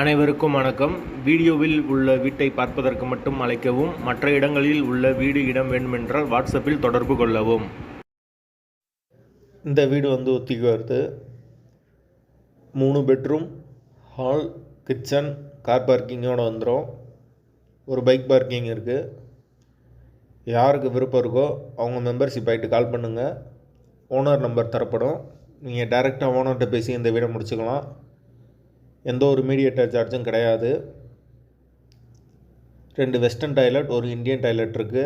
அனைவருக்கும் வணக்கம். வீடியோவில் உள்ள வீட்டை பார்ப்பதற்கு மட்டும் அழைக்கவும் மற்ற இடங்களில் உள்ள வீடு இடம் வேண்டுமென்றால் வாட்ஸ்அப்பில் தொடர்பு கொள்ளவும். இந்த வீடு வந்து ஒத்திக்கு வருது. மூணு பெட்ரூம் ஹால் கிச்சன் கார் பார்க்கிங்கோடு வந்துடும் ஒரு பைக் பார்க்கிங் இருக்குது யாருக்கு விருப்பம் இருக்கோ அவங்க மெம்பர்ஷிப் ஆகிட்டு கால் பண்ணுங்கள் ஓனர் நம்பர் தரப்படும். நீங்கள் டைரெக்டாக ஓனர்கிட்ட பேசி இந்த வீடை முடிச்சுக்கலாம். எந்த ஒரு மீடியேட்டர் சார்ஜும் கிடையாது. ரெண்டு வெஸ்டர்ன் டாய்லெட் ஒரு இந்தியன் டாய்லெட் இருக்குது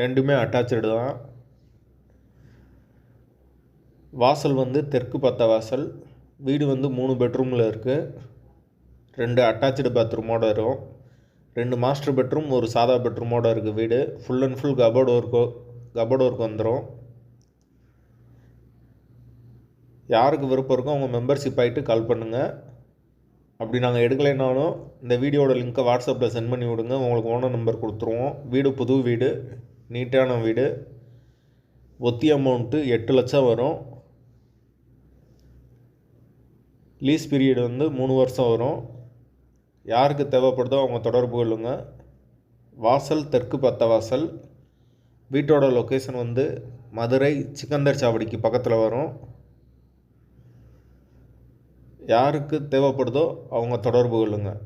ரெண்டுமே அட்டாச்சு தான். வாசல் வந்து தெற்கு பத்த வாசல். வீடு வந்து மூணு பெட்ரூமில் இருக்குது ரெண்டு அட்டாச்சு பாத்ரூமோடு வரும் ரெண்டு மாஸ்டர் பெட்ரூம் ஒரு சாதா பெட்ரூமோடு இருக்குது வீடு. ஃபுல் அண்ட் ஃபுல் கபோர்டு ஒர்க்கோ கபோர்டு ஒர்க் வந்துடும் யாருக்கு விருப்பம் இருக்கோ அவங்க மெம்பர்ஷிப் ஆகிட்டு கால் பண்ணுங்கள் அப்படி நாங்கள் எடுக்கலைனாலும் இந்த வீடியோட லிங்க்கை வாட்ஸ்அப்பில் சென்ட் பண்ணி விடுங்க. உங்களுக்கு ஓனர் நம்பர் கொடுத்துருவோம். வீடு புது வீடு நீட்டான வீடு. ஒத்தி அமௌண்ட்டு எட்டு லட்சம் வரும். லீஸ் பீரியட் வந்து மூணு வருஷம் வரும். யாருக்கு தேவைப்படுதோ அவங்க தொடர்பு கொள்ளுங்க. வாசல் தெற்கு பத்த வாசல் வீட்டோட லொக்கேஷன் வந்து மதுரை சிக்கந்தர் சாவடிக்கு பக்கத்தில் வரும். யாருக்கு தேவைப்படுதோ அவங்க தொடர்பு கொள்ளுங்கள்